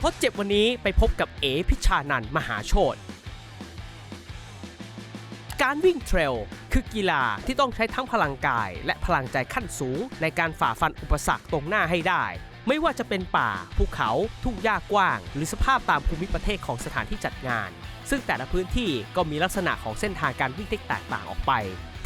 เพราะเจ็บวันนี้ไปพบกับเอพิชานันท์มหาโชตการวิ่งเทรลคือกีฬาที่ต้องใช้ทั้งพลังกาย และพลังใจขั้นสูง ในการฝ่าฟันอุปสรรคตรงหน้าให้ได้ ไม่ว่าจะเป็นป่า ภูเขา ทุ่งหญ้ากว้าง หรือสภาพตามภูมิประเทศของสถานที่จัดงาน ซึ่งแต่ละพื้นที่ก็มีลักษณะของเส้นทางการวิ่งที่แตกต่างออกไป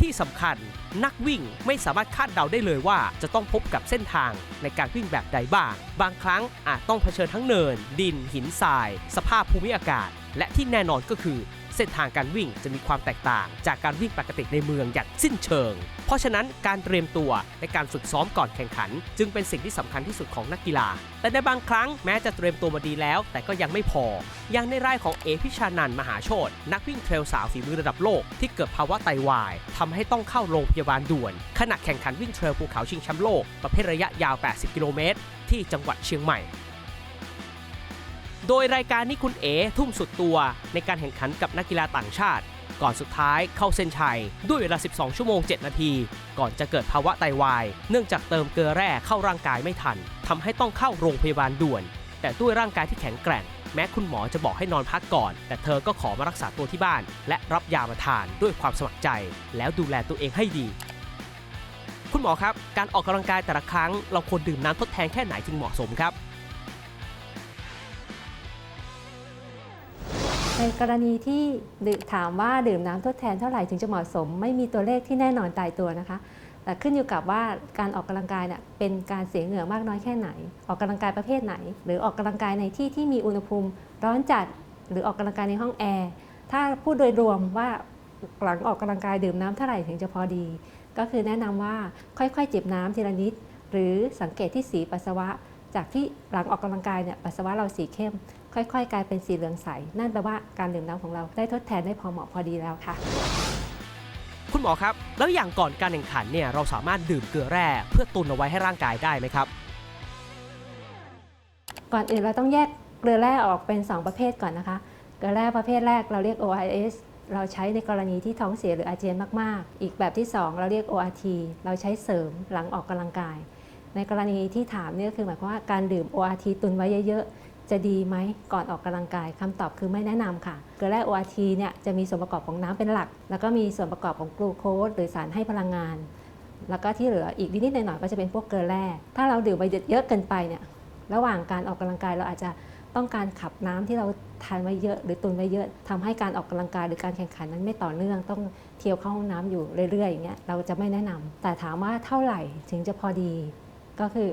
ที่สำคัญนักวิ่งไม่สามารถคาดเดาได้เลยว่า จะต้องพบกับเส้นทางในการวิ่งแบบใดบ้าง บางครั้งอาจต้องเผชิญทั้งเนิน ดิน หินทราย สภาพภูมิอากาศ และที่แน่นอนก็คือ เส้นทางการวิ่งจะมีความแตกต่างจากการวิ่งปกติในเมืองอย่างสิ้นเชิง เพราะฉะนั้นการเตรียมตัวในการฝึกซ้อมก่อนแข่งขัน จึงเป็นสิ่งที่สำคัญที่สุดของนักกีฬา แต่ในบางครั้งแม้จะเตรียมตัวมาดีแล้ว แต่ก็ยังไม่พอ อย่างในรายของเอพิชานันท์มหาโชตนักวิ่งเทรลสาวฝีมือระดับโลกที่เกิดภาวะไตวายทำให้ต้องเข้าโรงพยาบาลด่วนขณะแข่งขันวิ่งเทรลภูเขาชิงแชมป์โลกประเภทระยะยาว 80 กิโลเมตรที่จังหวัดเชียงใหม่ โดยรายการนี้คุณเอ๋ทุ่มสุดตัวในการแข่งขันกับนักกีฬาต่างชาติ ก่อนสุดท้ายเข้าเส้นชัย ด้วยเวลา 12 ชั่วโมง 7 นาที ก่อนจะเกิดภาวะไตวาย เนื่องจากเติมเกลือแร่เข้าร่างกายไม่ทันทำให้ต้องเข้าโรงพยาบาลด่วน แต่ด้วยร่างกายที่แข็งแกร่ง แม้คุณหมอจะบอกให้นอนพักก่อน แต่เธอก็ขอมารักษาตัวที่บ้าน และรับยามาทานด้วยความสมัครใจ แล้วดูแลตัวเองให้ดีคุณหมอครับ การออกกำลังกายแต่ละครั้ง เราควรดื่มน้ำทดแทนแค่ไหนจึงเหมาะสมครับ ในกรณีที่ถามว่าดื่มน้ำทดแทนเท่าไหร่ถึงจะเหมาะสม ไม่มีตัวเลขที่แน่นอนตายตัวนะคะ แต่ขึ้นอยู่กับว่าการออกกำลังกายเนี่ยเป็นการเสียเหงื่อมากน้อยแค่ไหน ออกกำลังกายประเภทไหน หรือออกกำลังกายในที่ที่มีอุณหภูมิร้อนจัดหรือออกกำลังกายในห้องแอร์ถ้าพูดโดยรวมว่าหลังออกกำลังกายดื่มน้ำเท่าไหร่ถึงจะพอดี ก็คือแนะนำว่าค่อยๆจิบน้ำทีละนิด หรือสังเกตที่สีปัสสาวะ จากที่หลังออกกำลังกายเนี่ยปัสสาวะเราสีเข้ม ค่อยๆ กลายเป็นสีเหลืองใส นั่นแปลว่าการดื่มน้ำของเราได้ทดแทนได้พอเหมาะพอดีแล้วค่ะ คุณหมอครับ แล้วอย่างก่อนการแข่งขันเนี่ยเราสามารถดื่มเกลือแร่เพื่อตุนเอาไว้ให้ร่างกายได้ไหมครับ ก่อนอื่นเราต้องแยกเกลือแร่ออกเป็น 2 ประเภทก่อนนะคะ เกลือแร่ประเภทแรกเราเรียก ORS เราใช้ในกรณีที่ท้องเสียหรืออาเจียนมาก ๆ อีกแบบที่ 2 เราเรียก ORT เราใช้เสริมหลังออกกำลังกาย ในกรณีที่ถามเนี่ยคือหมายความว่าการดื่ม ORT ตุนไว้เยอะๆ จะดีไหมก่อนออกกำลังกายคำตอบคือไม่แนะนำค่ะ เกลือแร่ ORT เนี่ยจะมีส่วนประกอบของน้ำเป็นหลัก แล้วก็มีส่วนประกอบของกลูโคสหรือสารให้พลังงาน แล้วก็ที่เหลืออีกนิดๆหน่อยๆก็จะเป็นพวกเกลือแร่ ถ้าเราดื่มไปเยอะเกินไปเนี่ยระหว่างการออกกำลังกายเราอาจจะต้องการขับน้ำที่เราทานไว้เยอะหรือตุนไว้เยอะทำให้การออกกำลังกายหรือการแข่งขันนั้นไม่ต่อเนื่องต้องเที่ยวเข้าห้องน้ำอยู่เรื่อยๆอย่างเงี้ยเราจะไม่แนะนำแต่ถามว่าเท่าไหร่ถึงจะพอดี ก็คือ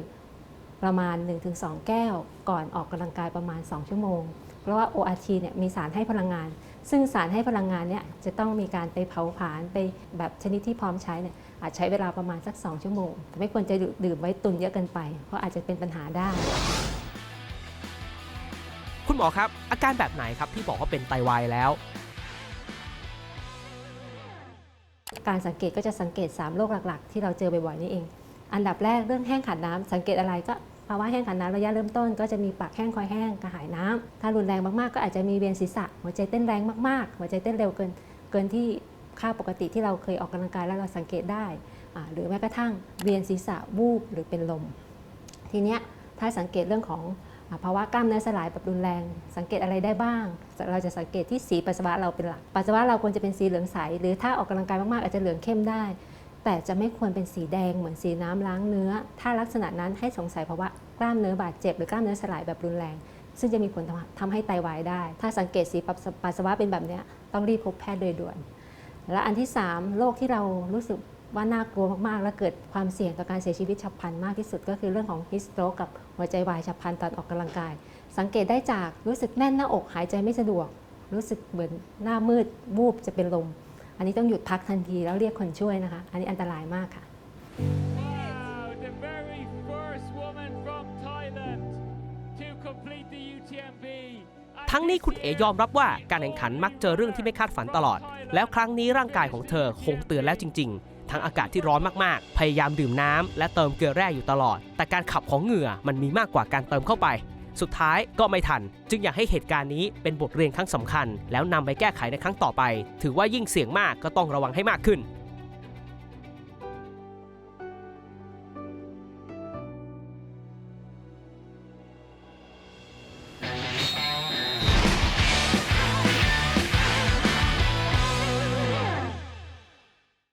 ประมาณ 1-2 แก้ว ก่อนออกกำลังกายประมาณ 2 ชั่วโมง เพราะว่า ORT เนี่ยมีสารให้พลังงาน ซึ่งสารให้พลังงานเนี่ยจะต้องมีการไปเผาผลาญไปแบบชนิดที่พร้อมใช้เนี่ยอาจใช้เวลาประมาณสัก 2 ชั่วโมง แต่ไม่ควรจะดื่มไว้ตุนเยอะเกินไป เพราะอาจจะเป็นปัญหาได้ คุณหมอครับ อาการแบบไหนครับที่บอกว่าเป็นไตวายแล้ว การสังเกตก็จะสังเกต 3 โรคหลัก ๆ ที่เราเจอบ่อยๆนี่เอง อันดับแรกเรื่องแห้งขาดน้ำสังเกตอะไรก็ภาวะแห้งขาดน้ำระยะเริ่มต้นก็จะมีปากแห้งคอยแห้งกระหายน้ำถ้ารุนแรงมากๆ ก็อาจจะมีเวียนศีรษะ หัวใจเต้นแรงมากๆ หัวใจเต้นเร็วเกินเกินที่ค่าปกติที่เราเคยออกกำลังกายแล้วเราสังเกตได้อ่าหรือแม้กระทั่งเวียนศีรษะวูบหรือเป็นลม ทีเนี้ยถ้าสังเกตเรื่องของภาวะกล้ามเนื้อสลายแบบรุนแรง สังเกตอะไรได้บ้าง เราจะสังเกตที่สีปัสสาวะเราเป็นหลัก ปัสสาวะเราควรจะเป็นสีเหลืองใส หรือถ้าออกกำลังกายมากๆอาจจะเหลืองเข้มได้ แต่จะไม่ควรเป็นสีแดงเหมือนสีน้ำล้างเนื้อ ถ้าลักษณะนั้นให้สงสัยเพราะว่ากล้ามเนื้อบาดเจ็บหรือกล้ามเนื้อสลายแบบรุนแรง ซึ่งจะมีผลทำให้ไตวายได้ ถ้าสังเกตสีปัสสาวะเป็นแบบนี้ต้องรีบพบแพทย์โดยด่วน และอันที่ 3โรคที่เรารู้สึกว่าน่ากลัวมาก ๆ และเกิดความเสี่ยงต่อการเสียชีวิตฉับพลันมากที่สุด ก็คือเรื่องของฮิสโตรกกับหัวใจวายฉับพลันตอนออกกำลังกาย สังเกตได้จากรู้สึกแน่นหน้าอกหายใจไม่สะดวก รู้สึกเหมือนหน้ามืดวูบจะเป็นลม อันนี้ต้องหยุดพักทันทีแล้วเรียกคนช่วยนะคะ อันนี้อันตรายมากค่ะ Wow, the very first woman from Thailand to complete the UTMB. ทั้งนี้คุณเอยอมรับว่าการแข่งขันมักเจอเรื่องที่ไม่คาดฝันตลอด แล้วครั้งนี้ร่างกายของเธอคงเตือนแล้วจริง ๆ ทั้งอากาศที่ร้อนมากๆ พยายามดื่มน้ำและเติมเกลือแร่อยู่ตลอด แต่การขับของเหงื่อมันมีมากกว่าการเติมเข้าไป สุดท้ายก็ไม่ทัน จึงอยากให้เหตุการณ์นี้เป็นบทเรียนครั้งสำคัญ แล้วนำไปแก้ไขในครั้งต่อไป ถือว่ายิ่งเสี่ยงมากก็ต้องระวังให้มากขึ้น